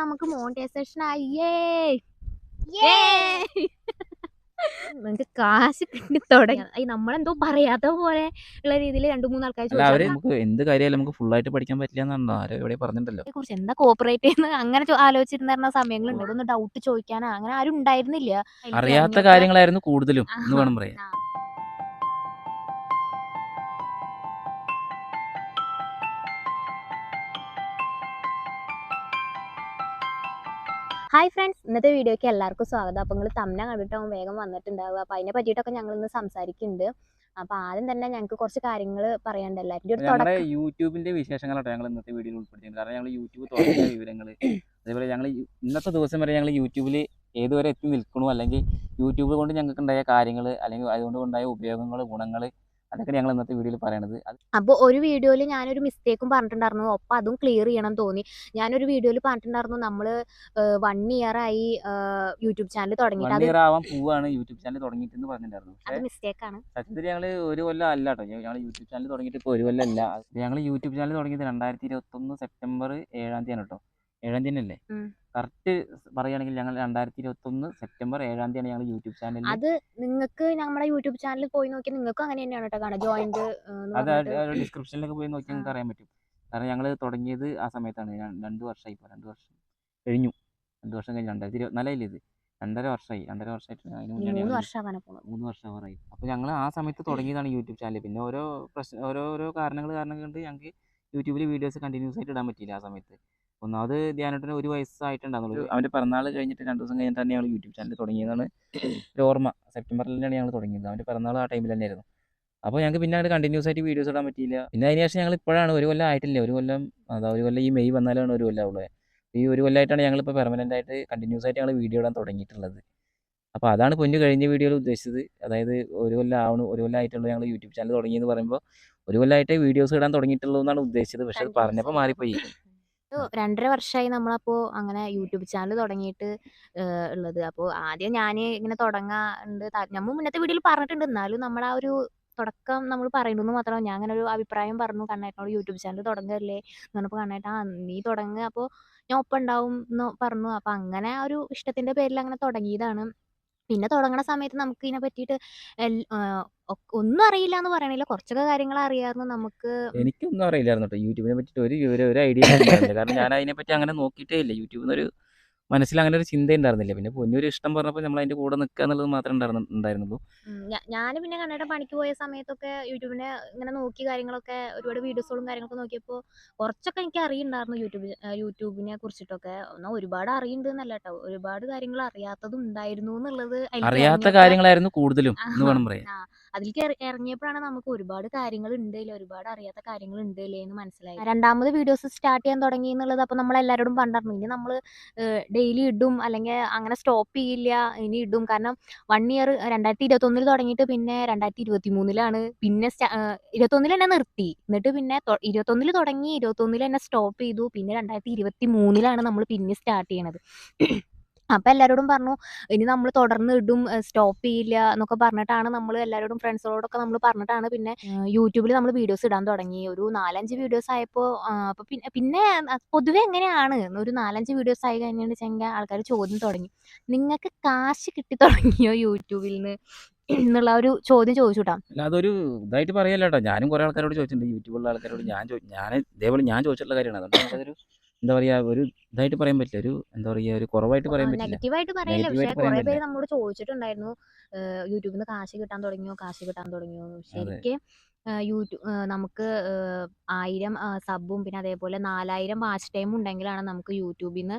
നമുക്ക് മോണിറ്റൈസേഷൻ ആയേ നമുക്ക് കാശ് കിട്ടി തുടങ്ങി. നമ്മളെന്തോ പറയാത്ത പോലെ ഉള്ള രീതിയിൽ രണ്ടു മൂന്ന് ആൾക്കാർ ചോദിച്ചു. നമുക്ക് എന്ത് കാര്യമായാലും നമുക്ക് ഫുൾ ആയിട്ട് പഠിക്കാൻ പറ്റില്ല എന്നാണോ ആരോ ഇവിടെ പറഞ്ഞിട്ടുണ്ടല്ലോ. കുറിച്ച് എന്താ കോപ്പറേറ്റ് ചെയ്യുന്ന അങ്ങനെ ആലോചിച്ചിരുന്ന സമയങ്ങളുണ്ട്. ഒന്ന് ഡൗട്ട് ചോദിക്കാനാ അങ്ങനെ ആരും ഉണ്ടായിരുന്നില്ല. അറിയാത്ത കാര്യങ്ങളായിരുന്നു കൂടുതലും എന്ന് വേണം ആ, ഹായ് ഫ്രണ്ട്സ് ഇന്നത്തെ വീഡിയോയ്ക്ക് എല്ലാവർക്കും സ്വാഗതം. അപ്പോൾ നിങ്ങൾ തമ്മന കണ്ടിട്ടാവും വേഗം വന്നിട്ടുണ്ടാവുക. അപ്പോൾ അതിനെ പറ്റിയിട്ടൊക്കെ ഞങ്ങൾ ഇന്ന് സംസാരിക്കുന്നുണ്ട്. അപ്പോൾ ആദ്യം തന്നെ ഞങ്ങൾക്ക് കുറച്ച് കാര്യങ്ങൾ പറയാനുണ്ടല്ലോ തുടക്കം. യൂട്യൂബിന്റെ വിശേഷങ്ങളാട്ടോ ഞങ്ങൾ ഇന്നത്തെ വീഡിയോയിൽ ഉൾപ്പെടുത്തിയത്. കാരണം ഞങ്ങൾ യൂട്യൂബ് തുടങ്ങിയ വിവരങ്ങൾ അതേപോലെ ഞങ്ങൾ ഇന്നത്തെ ദിവസം വരെ ഞങ്ങൾ യൂട്യൂബിൽ ഏതുവരെ എത്തി നിൽക്കണു? അല്ലെങ്കിൽ യൂട്യൂബ് കൊണ്ട് ഞങ്ങൾക്ക് ഉണ്ടായ കാര്യങ്ങൾ അല്ലെങ്കിൽ അതുകൊണ്ട് ഉണ്ടായ ഉപയോഗങ്ങൾ ഗുണങ്ങൾ അതൊക്കെ ഞങ്ങൾ ഇന്നത്തെ വീഡിയോയിൽ പറയണത്. അപ്പോൾ ഒരു വീഡിയോയിൽ ഞാനൊരു മിസ്റ്റേക്കും പറഞ്ഞിട്ടുണ്ടായിരുന്നു. ഒപ്പം അതും ക്ലിയർ ചെയ്യണം തോന്നി. ഞാനൊരു വീഡിയോയിൽ പറഞ്ഞിട്ടുണ്ടായിരുന്നു നമ്മൾ വൺ ഇയർ ആയി യൂട്യൂബ് ചാനൽ തുടങ്ങിയിട്ട്. വൺ ഇയർ ആവാൻ പോവാണ് യൂട്യൂബ് ചാനൽ തുടങ്ങിയിട്ടെന്ന് പറഞ്ഞിട്ടുണ്ടായിരുന്നു. അത് മിസ്റ്റേക്ക് ആണ്. സത്യത്തിൽ ഞങ്ങൾ ഒരു കൊല്ലം അല്ല കേട്ടോ ഞങ്ങൾ യൂട്യൂബ് ചാനൽ തുടങ്ങിയിട്ട് ഇപ്പോൾ ഒരു കൊല്ലം അല്ല. ഞങ്ങൾ യൂട്യൂബ് ചാനൽ തുടങ്ങിയത് രണ്ടായിരത്തി ഇരുപത്തൊന്ന് സെപ്റ്റംബർ ഏഴാം തീയതി ആണ് കേട്ടോ ഏഴാം തീയതി അല്ലേ. കറക്റ്റ് പറയുകയാണെങ്കിൽ ഞങ്ങൾ രണ്ടായിരത്തി ഇരുപത്തി ഒന്ന് സെപ്റ്റംബർ ഏഴാം തീയതിയാണ് ഞങ്ങൾ യൂട്യൂബ് ചാനൽ അത് നിങ്ങൾക്ക് നമ്മുടെ യൂട്യൂബ് ചാനൽ പോയി നോക്കിയാൽ നിങ്ങൾക്ക് അങ്ങനെ തന്നെയാണ് കേട്ടോ കാണാം ജോയിന്റ് അത് ഡിസ്ക്രിപ്ഷനിലൊക്കെ പോയി നോക്കി നിങ്ങൾക്ക് അറിയാൻ പറ്റും. കാരണം ഞങ്ങൾ തുടങ്ങിയത് ആ സമയത്താണ്. രണ്ട് വർഷമായി ഇപ്പോൾ. രണ്ട് വർഷം കഴിഞ്ഞു. രണ്ട് വർഷം കഴിഞ്ഞ്. രണ്ടായിരത്തി ഇരുപത്തിനാലല്ലേ ഇത്? രണ്ടര വർഷമായി. രണ്ടര വർഷമായിട്ട് അതിന് മുന്നേ മൂന്ന് വർഷമാകാൻ പോകുന്നത് മൂന്ന് വർഷം ആവാറായി. അപ്പോൾ ഞങ്ങൾ ആ സമയത്ത് തുടങ്ങിയതാണ് യൂട്യൂബ് ചാനൽ. പിന്നെ ഓരോ പ്രശ്നം ഓരോരോ കാരണങ്ങൾ കാരണം കൊണ്ട് ഞങ്ങൾക്ക് യൂട്യൂബിൽ വീഡിയോസ് കണ്ടിന്യൂസ് ആയിട്ട് ഇടാൻ പറ്റിയില്ല ആ സമയത്ത്. ഒന്നാമത് ധ്യാനത്തിന് ഒരു വയസ്സായിട്ടുണ്ടാകുന്നുള്ളൂ അവന്റെ പിറന്നാൾ കഴിഞ്ഞിട്ട് രണ്ട് ദിവസം കഴിഞ്ഞിട്ടാണ് ഞങ്ങൾ യൂട്യൂബ് ചാനൽ തുടങ്ങിയതാണ്. ഒരു ഓർമ്മ. തന്നെയാണ് ഞങ്ങൾ തുടങ്ങിയത്. അവന്റെ പിറന്നാൾ ആ ടൈമിൽ തന്നെയായിരുന്നു. അപ്പോൾ ഞങ്ങൾക്ക് പിന്നെ അങ്ങനെ കണ്ടിന്യൂസ് ആയിട്ട് വീഡിയോസ് ഇടാൻ പറ്റിയില്ല. പിന്നെ അതിന് ശേഷം ഞങ്ങൾ ഇപ്പോഴാണ് ഒരു കൊല്ലം ആയിട്ടില്ല? ഒരു കൊല്ലം അതാ ഒരു കൊല്ലം ഈ മെയ് വന്നാലാണ് ഒരു കൊല്ലം ഉള്ളത് ഈ ഒരു കൊല്ലമായിട്ടാണ് ഞങ്ങളിപ്പോൾ പെർമനന്റ് ആയിട്ട് കണ്ടിന്യൂസ് ആയിട്ട് ഞങ്ങൾ വീഡിയോ ഇടാൻ തുടങ്ങിയിട്ടുള്ളത്. അപ്പോൾ അതാണ് പൊന്നു കഴിഞ്ഞ വീഡിയോയിൽ ഉദ്ദേശിച്ചത്. അതായത് ഒരു കൊല്ലം ആവണു ഒരു കൊല്ലം ആയിട്ടുള്ളൂ ഞങ്ങൾ യൂട്യൂബ് ചാനൽ തുടങ്ങിയെന്ന് പറയുമ്പോൾ ഒരു കൊല്ലമായിട്ട് വീഡിയോസ് ഇടാൻ തുടങ്ങിയിട്ടുള്ളൂ എന്നാണ് ഉദ്ദേശിച്ചത്. പക്ഷേ അത് പറഞ്ഞപ്പോൾ മാറിപ്പോയി. ഒരു രണ്ടര വർഷമായി നമ്മളപ്പോ അങ്ങനെ യൂട്യൂബ് ചാനൽ തുടങ്ങിയിട്ട് ഏഹ് ഉള്ളത്. അപ്പോ ആദ്യം ഞാൻ ഇങ്ങനെ തുടങ്ങാണ്ട് നമ്മൾ മുന്നത്തെ വീഡിയോയിൽ പറഞ്ഞിട്ടുണ്ട്. എന്നാലും നമ്മൾ ആ ഒരു തുടക്കം നമ്മൾ പറയുന്നു മാത്രമല്ല ഞാൻ അങ്ങനെ ഒരു അഭിപ്രായം പറഞ്ഞു. കണ്ണേട്ടനോട് യൂട്യൂബ് ചാനൽ തുടങ്ങല്ലേ എന്ന് പറഞ്ഞപ്പോൾ കണ്ണേട്ട ആ നീ തുടങ്ങുക അപ്പോ ഞാൻ ഒപ്പം ഉണ്ടാവും എന്ന് പറഞ്ഞു. അപ്പോ അങ്ങനെ ആ ഒരു ഇഷ്ടത്തിന്റെ പേരിൽ അങ്ങനെ തുടങ്ങിയതാണ്. പിന്നെ തുടങ്ങണ സമയത്ത് നമുക്ക് ഇതിനെ പറ്റിയിട്ട് ഒന്നും അറിയില്ല എന്ന് പറയണില്ല. കുറച്ചൊക്കെ കാര്യങ്ങൾ അറിയാമായിരുന്നു നമുക്ക്. എനിക്കൊന്നും അറിയില്ലായിരുന്നു കേട്ടോ. യൂട്യൂബിനെ പറ്റിയിട്ട് ഒരു വിവരം ഒരു ഐഡിയ കാരണം ഞാൻ അതിനെ പറ്റി അങ്ങനെ നോക്കിയിട്ടേ ഇല്ല. യൂട്യൂബിൽ നിന്നൊരു മനസ്സിൽ അങ്ങനെ ഒരു ചിന്ത ഉണ്ടായിരുന്നില്ല. പിന്നെ പൊന്നൊരു ഇഷ്ടം പറഞ്ഞപ്പോൾ നമ്മൾ അതിന്റെ കൂടെ നിൽക്കുക എന്നുള്ളത് മാത്രമേ ഉണ്ടായിരുന്നുള്ളൂ. ഞാൻ പിന്നെ കണ്ണട പണിക്ക് പോയ സമയത്തൊക്കെ യൂട്യൂബിനെ ഇങ്ങനെ നോക്കി കാര്യങ്ങളൊക്കെ ഒരുപാട് വീഡിയോസുകളും കാര്യങ്ങളൊക്കെ നോക്കിയപ്പോൾ കുറച്ചൊക്കെ എനിക്ക് അറിയുണ്ടായിരുന്നു യൂട്യൂബ് യൂട്യൂബിനെ കുറിച്ചിട്ടൊക്കെ. എന്നാൽ ഒരുപാട് അറിയുന്നുണ്ട് എന്നല്ല കേട്ടോ. ഒരുപാട് കാര്യങ്ങൾ അറിയാത്തതും ഉണ്ടായിരുന്നു എന്നുള്ളത് അറിയാത്ത കാര്യങ്ങളായിരുന്നു കൂടുതലും എന്ന് വേണം പറയാൻ. ആ, അതിലേക്ക് ഇറ- ഇറങ്ങിയപ്പോഴാണ് നമുക്ക് ഒരുപാട് കാര്യങ്ങൾ ഉണ്ട് ഇല്ലേ ഒരുപാട് അറിയാത്ത കാര്യങ്ങൾ ഉണ്ട് ഇല്ലേ എന്ന് മനസ്സിലായി രണ്ടാമത് വീഡിയോസ് സ്റ്റാർട്ട് ചെയ്യാൻ തുടങ്ങി എന്നുള്ളത് അപ്പോൾ നമ്മൾ എല്ലാവരോടും പണ്ടറിഞ്ഞു ഇനി നമ്മൾ ഡെയിലി ഇടും അല്ലെങ്കിൽ അങ്ങനെ സ്റ്റോപ്പ് ചെയ്യില്ല ഇനി ഇടും. കാരണം വൺ ഇയർ രണ്ടായിരത്തി ഇരുപത്തൊന്നിൽ തുടങ്ങിയിട്ട് പിന്നെ രണ്ടായിരത്തി ഇരുപത്തി മൂന്നിലാണ് പിന്നെ ഇരുപത്തൊന്നിൽ തന്നെ നിർത്തി. എന്നിട്ട് പിന്നെ ഇരുപത്തി ഇരുപത്തൊന്നിൽ തുടങ്ങി ഇരുപത്തൊന്നിൽ തന്നെ സ്റ്റോപ്പ് ചെയ്തു. പിന്നെ രണ്ടായിരത്തി ഇരുപത്തി മൂന്നിലാണ് നമ്മൾ പിന്നെ സ്റ്റാർട്ട് ചെയ്യണത്. അപ്പം എല്ലാരോടും പറഞ്ഞു ഇനി നമ്മൾ തുടർന്ന് ഇടും സ്റ്റോപ്പ് ചെയ്യില്ല എന്നൊക്കെ പറഞ്ഞിട്ടാണ് നമ്മൾ എല്ലാരോടും ഫ്രണ്ട്സുകളോടൊക്കെ നമ്മൾ പറഞ്ഞിട്ടാണ് പിന്നെ യൂട്യൂബിൽ നമ്മൾ വീഡിയോസ് ഇടാൻ തുടങ്ങി. ഒരു നാലഞ്ച് വീഡിയോസ് ആയപ്പോൾ പിന്നെ പിന്നെ പൊതുവെ എങ്ങനെയാണ്? ഒരു നാലഞ്ച് വീഡിയോസ് ആയി കഴിഞ്ഞിട്ട് വെച്ചെങ്കിൽ ആൾക്കാർ ചോദ്യം തുടങ്ങി. നിങ്ങൾക്ക് കാശ് കിട്ടി തുടങ്ങിയോ യൂട്യൂബിൽ നിന്ന് എന്നുള്ള ഒരു ചോദ്യം ചോദിച്ചുട്ടാ. അതൊരു ഇതായിട്ട് പറയല്ലോ ഞാനും കുറെ ആൾക്കാരോട് ചോദിച്ചിട്ടുണ്ട്. യൂട്യൂബിലുള്ള ആൾക്കാരോട് ഞാൻ ഞാൻ ഇതേപോലെ ഞാൻ ചോദിച്ചിട്ടുള്ള കാര്യമാണ്. അതുകൊണ്ട് നമുക്കതൊരു എന്താ പറയാ ഒരു ഇതായിട്ട് പറയാൻ പറ്റില്ല. ഒരു എന്താ പറയാ ഒരു കുറവായിട്ട് പറയാൻ പറ്റില്ല. നെഗറ്റീവായിട്ട് പറയില്ല പക്ഷേ കുറെ പേര് നമ്മോട് ചോദിച്ചിട്ടുണ്ടായിരുന്നു യൂട്യൂബിൽ നിന്ന് കാശ് കിട്ടാൻ തുടങ്ങിയോ കാശ് കിട്ടാൻ തുടങ്ങിയോ. ശരിക്ക് യൂട്യൂബ് നമുക്ക് ആയിരം സബും പിന്നെ അതേപോലെ നാലായിരം വാച്ച് ടൈം ഉണ്ടെങ്കിലാണ് നമുക്ക് യൂട്യൂബിൽ നിന്ന്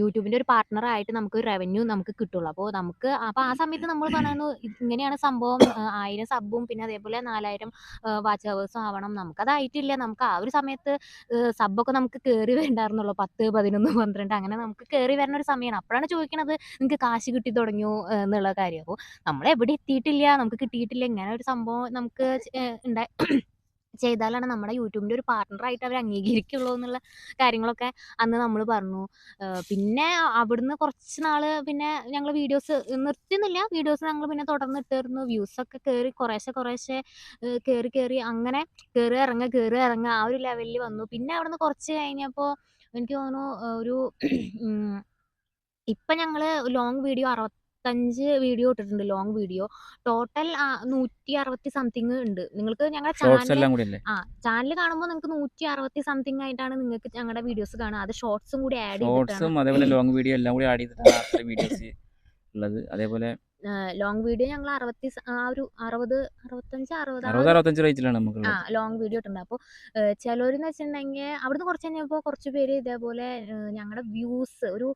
യൂട്യൂബിന്റെ ഒരു പാർട്ണർ ആയിട്ട് നമുക്ക് റവന്യൂ നമുക്ക് കിട്ടുള്ളൂ. അപ്പോൾ നമുക്ക് അപ്പോൾ ആ സമയത്ത് നമ്മൾ പറയുന്നു ഇങ്ങനെയാണ് സംഭവം. ആയിരം സബും പിന്നെ അതേപോലെ നാലായിരം വാച്ച് ഹവേഴ്സും ആവണം. നമുക്കതായിട്ടില്ല നമുക്ക് ആ ഒരു സമയത്ത് സബൊക്കെ നമുക്ക് കയറി വരണ്ടായിരുന്നുള്ളൂ. പത്ത് പതിനൊന്ന് പന്ത്രണ്ട് അങ്ങനെ നമുക്ക് കയറി വരുന്ന ഒരു സമയമാണ് അപ്പോഴാണ് ചോദിക്കണത് നിങ്ങൾക്ക് കാശ് കിട്ടി തുടങ്ങിയോ എന്നുള്ള കാര്യം. അപ്പോൾ നമ്മൾ എവിടെ എത്തിയിട്ടില്ല നമുക്ക് കിട്ടിയിട്ടില്ല. ഇങ്ങനെ ഒരു സംഭവം നമുക്ക് ഉണ്ടായി ചെയ്താലാണ് നമ്മുടെ യൂട്യൂബിന്റെ ഒരു പാർട്ട്ണറായിട്ട് അവർ അംഗീകരിക്കുള്ളൂ എന്നുള്ള കാര്യങ്ങളൊക്കെ അന്ന് നമ്മൾ പറഞ്ഞു. പിന്നെ അവിടുന്ന് കുറച്ച് നാൾ പിന്നെ ഞങ്ങൾ വീഡിയോസ് നിർത്തുന്നില്ല വീഡിയോസ് ഞങ്ങൾ പിന്നെ തുടർന്ന് ഇട്ടിരുന്നു വ്യൂസൊക്കെ കയറി കുറേശ്ശെ കുറേശ്ശെ കയറി കയറി അങ്ങനെ കയറി ഇറങ്ങുക കയറി ഇറങ്ങുക ആ ഒരു ലെവലിൽ വന്നു. പിന്നെ അവിടുന്ന് കുറച്ച് കഴിഞ്ഞപ്പോൾ എനിക്ക് തോന്നുന്നു ഒരു ഇപ്പം ഞങ്ങൾ ലോങ് വീഡിയോ അറുപത്തഞ്ച് വീഡിയോ ഇട്ടിട്ടുണ്ട് ലോങ് വീഡിയോ ടോട്ടൽ നൂറ്റി അറുപത്തി സംതിങ് ഉണ്ട്. നിങ്ങൾക്ക് ഞങ്ങളുടെ ചാനൽ ആ ചാനൽ കാണുമ്പോൾ നിങ്ങൾക്ക് നൂറ്റി അറുപത്തി സംതിങ് ആയിട്ടാണ് നിങ്ങൾക്ക് ഞങ്ങളുടെ വീഡിയോസ് കാണുക. അത് ഷോർട്സും കൂടി ആഡ് ചെയ്തിട്ടാണ്. ഷോർട്സും അതേപോലെ ലോങ് വീഡിയോ എല്ലാം കൂടി ആഡ് ചെയ്തിട്ടാണ് വീഡിയോസ് ഉള്ളത്. അതേപോലെ ലോങ് വീഡിയോ ഞങ്ങൾ അറുപത്തി ആ ഒരു അറുപത് അറുപത്തഞ്ച് അറുപത് ആ റേഞ്ചിലാണ് ആ നമുക്കുള്ളത് ലോങ് വീഡിയോ ഇട്ടുണ്ട് അപ്പോൾ ചിലവരെന്ന് വെച്ചിട്ടുണ്ടെങ്കിൽ അവിടുന്ന് കുറച്ച് കഴിഞ്ഞപ്പോൾ കുറച്ച് പേര് ഇതേപോലെ ഞങ്ങളുടെ വ്യൂസ് ഒരു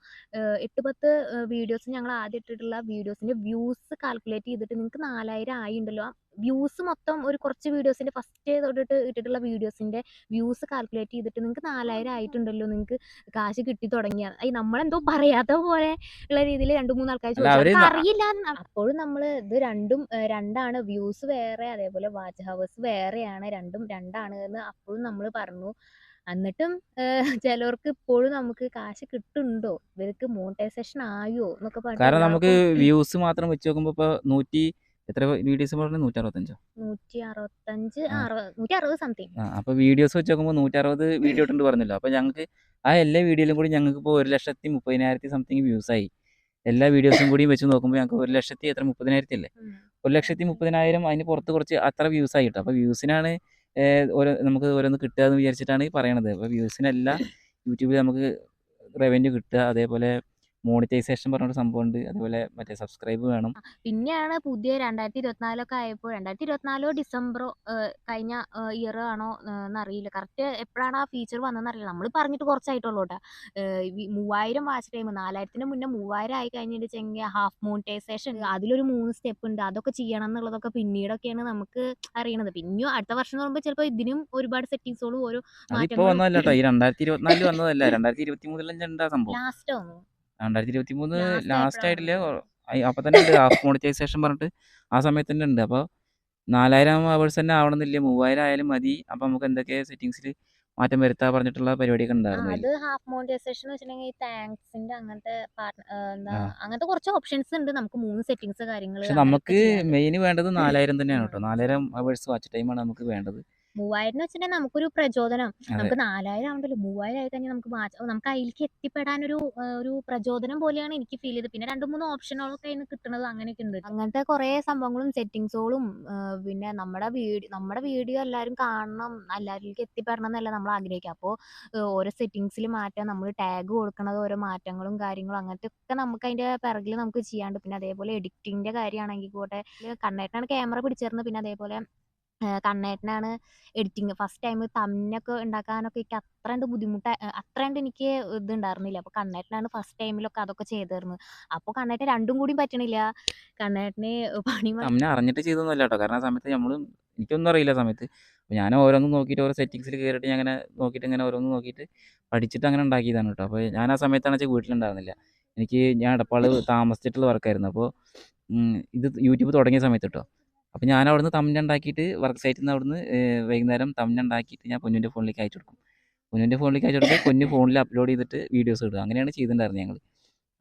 എട്ട് പത്ത് വീഡിയോസ് ഞങ്ങൾ ആദ്യം ഇട്ടിട്ടുള്ള വീഡിയോസിന്റെ വ്യൂസ് കാൽക്കുലേറ്റ് ചെയ്തിട്ട് നിങ്ങൾക്ക് നാലായിരം ആയി ഉണ്ടല്ലോ വ്യൂസ് മൊത്തം ഒരു കുറച്ച് വീഡിയോസിന്റെ ഫസ്റ്റ് തൊട്ടിട്ട് ഇട്ടിട്ടുള്ള വീഡിയോസിന്റെ വ്യൂസ് കാൽക്കുലേറ്റ് ചെയ്തിട്ട് നിങ്ങൾക്ക് നാലായിരം ആയിട്ടുണ്ടല്ലോ നിങ്ങൾക്ക് കാശ് കിട്ടി തുടങ്ങിയ നമ്മളെന്തോ പറയാത്ത പോലെ ഉള്ള രീതിയിൽ രണ്ട് മൂന്ന് ആൾക്കാർ ചോദിച്ചു. അറിയില്ല അപ്പോഴും നമ്മൾ ഇത് രണ്ടും രണ്ടാണ്. വ്യൂസ് വേറെ അതേപോലെ വാച്ച് ഹവേഴ്സ് വേറെയാണ്. രണ്ടും രണ്ടാണ് എന്ന് അപ്പോഴും നമ്മൾ പറഞ്ഞു. എന്നിട്ടും ചിലവർക്ക് ഇപ്പോഴും നമുക്ക് കാശ് കിട്ടുന്നുണ്ടോ ഇവർക്ക് മോണിറ്റൈസേഷൻ ആയോ? എന്നൊക്കെ പറഞ്ഞു കാരണം നമുക്ക് വ്യൂസ് മാത്രം വെച്ച് നോക്കുമ്പോൾ ഇപ്പൊ നൂറ്റി എത്ര വീഡിയോസ് പറഞ്ഞു നൂറ്റി അറുപത്തഞ്ചോ നൂറ്റി അറുപത്തഞ്ച് ആ. അറുപത് നൂറ്റി അറുപത് സംതിങ് ആ അപ്പൊ വീഡിയോസ് വെച്ച് നോക്കുമ്പോൾ നൂറ്ററുപത് വീഡിയോ ഇട്ടുണ്ട് പറഞ്ഞല്ലോ. അപ്പൊ ഞങ്ങൾക്ക് ആ എല്ലാ വീഡിയോയിലും കൂടി ഞങ്ങൾക്ക് ഇപ്പോൾ ഒരു ലക്ഷത്തി മുപ്പതിനായിരത്തി സംതിങ് വ്യൂസ് ആയി. എല്ലാ വീഡിയോസും കൂടി വെച്ച് നോക്കുമ്പോൾ ഞങ്ങൾക്ക് ഒരു ലക്ഷത്തി എത്ര മുപ്പതിനായിരത്തി അല്ലേ? ഒരു ലക്ഷത്തി മുപ്പതിനായിരം അതിന് പുറത്ത് കുറച്ച് അത്ര വ്യൂസ് ആയി കിട്ടും. അപ്പോൾ വ്യൂസിനാണ് ഓരോ നമുക്ക് ഓരോന്ന് കിട്ടുക എന്ന് വിചാരിച്ചിട്ടാണ് പറയണത്. അപ്പോൾ വ്യൂസിനല്ല യൂട്യൂബിൽ നമുക്ക് റവന്യൂ കിട്ടുക. അതേപോലെ മോണിറ്റൈസേഷൻ പറഞ്ഞൊരു സംഭവം ഉണ്ട് അതുപോലെ മറ്റേ സബ്സ്ക്രൈബ് വേണം. പിന്നെയാണ് പുതിയ രണ്ടായിരത്തി ഇരുപത്തിനാലൊക്കെ ആയപ്പോൾ രണ്ടായിരത്തി ഇരുപത്തിനാലോ ഡിസംബറോ കഴിഞ്ഞ ഇയർ ആണോ എന്നറിയില്ല. കറക്റ്റ് എപ്പോഴാണ് ആ ഫീച്ചർ വന്നതെന്ന് അറിയില്ല നമ്മൾ പറഞ്ഞിട്ട് കുറച്ചായിട്ടുള്ളൂ കേട്ടോ. മൂവായിരം വാച്ച് ടൈം നാലായിരത്തിന് മുന്നേ മൂവായിരം ആയി കഴിഞ്ഞിട്ടുണ്ടെങ്കിൽ ഹാഫ് മോണിറ്റൈസേഷൻ അതിലൊരു മൂന്ന് സ്റ്റെപ്പ് ഉണ്ട്. അതൊക്കെ ചെയ്യണം എന്നുള്ളതൊക്കെ പിന്നീടൊക്കെയാണ് നമുക്ക് അറിയണത്. പിന്നെയും അടുത്ത വർഷം എന്ന് പറയുമ്പോൾ ചിലപ്പോൾ ഇതിനും ഒരുപാട് സെറ്റിങ്സുകളും ഓരോ അതിപ്പോൾ മാറ്റങ്ങളും വന്നതല്ല കേട്ടോ. ഈ രണ്ടായിരത്തി ഇരുപത്തിനാലിൽ വന്നതല്ല. രണ്ടായിരത്തി ഇരുപത്തി മൂന്നിലും സംഭവം ലാസ്റ്റ് രണ്ടായിരത്തി ഇരുപത്തി മൂന്ന് ലാസ്റ്റ് ആയിട്ടില്ല. അപ്പം തന്നെ ഉണ്ട്. ഹാഫ് മോണിറ്റൈസേഷൻ പറഞ്ഞിട്ട് ആ സമയത്ത് തന്നെ ഉണ്ട്. അപ്പൊ നാലായിരം അവേഴ്സ് തന്നെ ആവണമെന്നില്ല. മൂവായിരം ആയാലും മതി. അപ്പൊ നമുക്ക് എന്തൊക്കെ സെറ്റിങ്സിൽ മാറ്റം വരുത്താ പറഞ്ഞിട്ടുള്ള പരിപാടിയൊക്കെ ഉണ്ടായിരുന്നു. അത് ഹാഫ് മോണിറ്റൈസേഷൻ വെച്ചിട്ടുണ്ടെങ്കിൽ ഈ താങ്ക്സിന്റെ അങ്ങനത്തെ അങ്ങനത്തെ കുറച്ച് ഓപ്ഷൻസ് ഉണ്ട്. നമുക്ക് മൂന്ന് സെറ്റിങ്സ് കാര്യങ്ങൾ പക്ഷെ നമുക്ക് മെയിൻ വേണ്ടത് നാലായിരം തന്നെയാണ്. കേട്ടോ. നാലായിരം അവേഴ്സ് വാച്ച് ടൈമാണ് നമുക്ക് വേണ്ടത്. മൂവായിരം എന്ന് വെച്ചിട്ടുണ്ടെങ്കിൽ നമുക്കൊരു പ്രചോദനം. നമുക്ക് നാലായിരം ആവണ്ടല്ലോ. മൂവായിരം ആയി കഴിഞ്ഞാൽ നമുക്ക് മാറ്റ നമുക്ക് അതിലേക്ക് എത്തിപ്പെടാൻ ഒരു ഒരു പ്രചോദനം പോലെയാണ് എനിക്ക് ഫീൽ ചെയ്തത്. പിന്നെ രണ്ട് മൂന്ന് ഓപ്ഷനുകളൊക്കെ അതിന് കിട്ടുന്നത് അങ്ങനെയൊക്കെ ഉണ്ട്. അങ്ങനത്തെ കുറെ സംഭവങ്ങളും സെറ്റിങ്സുകളും പിന്നെ നമ്മുടെ വീഡിയോ നമ്മുടെ വീഡിയോ എല്ലാവരും കാണണം എല്ലാവരിലേക്ക് എത്തിപ്പെടണം എന്നല്ല നമ്മൾ ആഗ്രഹിക്കുക. അപ്പോൾ ഓരോ സെറ്റിങ്സിൽ മാറ്റാം നമ്മൾ ടാഗ് കൊടുക്കുന്നത് ഓരോ മാറ്റങ്ങളും കാര്യങ്ങളും അങ്ങനത്തെ ഒക്കെ നമുക്ക് അതിന്റെ പിറകിൽ നമുക്ക് ചെയ്യാണ്ട്. പിന്നെ അതേപോലെ എഡിറ്റിങ്ങിന്റെ കാര്യമാണെങ്കിൽ കൂടെ കണ്ണേട്ടാണ് ക്യാമറ പിടിച്ചിരുന്നത്. പിന്നെ അതേപോലെ കണ്ണേട്ടനാണ് എഡിറ്റിങ് ഫസ്റ്റ് ടൈം തമ്മിലൊക്കെ ഉണ്ടാക്കാനൊക്കെ എനിക്ക് അത്ര കണ്ട് ബുദ്ധിമുട്ട് അത്ര കണ്ട് എനിക്ക് ഇത് ഉണ്ടായിരുന്നില്ല. അപ്പോൾ കണ്ണേട്ടനാണ് ഫസ്റ്റ് ടൈമിലൊക്കെ അതൊക്കെ ചെയ്തിരുന്നത്. അപ്പോൾ കണ്ണേട്ടൻ രണ്ടും കൂടി പറ്റണില്ല. കണ്ണേട്ടന് പണി അമ്മ അറിഞ്ഞിട്ട് ചെയ്തൊന്നുമല്ല കേട്ടോ കാരണം ആ സമയത്ത് നമ്മളും എനിക്കൊന്നും അറിയില്ല സമയത്ത്. ഞാൻ ഓരോന്നും നോക്കിയിട്ട് ഓരോ സെറ്റിങ്സിൽ കയറിയിട്ട് ഞാൻ അങ്ങനെ നോക്കിയിട്ട് ഇങ്ങനെ ഓരോന്ന് നോക്കിയിട്ട് പഠിച്ചിട്ട് അങ്ങനെ ഉണ്ടാക്കിയതാണ് കേട്ടോ അപ്പോൾ ഞാൻ ആ സമയത്താണ് വെച്ചാൽ വീട്ടിലുണ്ടായിരുന്നില്ല. എനിക്ക് ഞാൻ എടപ്പാൾ താമസിച്ചിട്ടുള്ള വർക്കായിരുന്നു അപ്പോൾ ഇത് യൂട്യൂബ് തുടങ്ങിയ സമയത്ത് കേട്ടോ അപ്പോൾ ഞാൻ അവിടുന്ന് തമ്മിൽ ഉണ്ടാക്കിയിട്ട് വർക്ക് സൈറ്റിൽ നിന്ന് അവിടുന്ന് വൈകുന്നേരം തമ്മിൽ ഉണ്ടാക്കിയിട്ട് ഞാൻ പൊന്നിന്റെ ഫോണിലേക്ക് അയച്ചു കൊടുക്കും. പൊന്നിന്റെ ഫോണിലേക്ക് അയച്ചു കൊടുത്ത് പൊന്നു ഫോണിൽ അപ്ലോഡ് ചെയ്തിട്ട് വീഡിയോസ് ഇടുക. അങ്ങനെയാണ് ചെയ്തിട്ടുണ്ടായിരുന്നത് ഞങ്ങൾ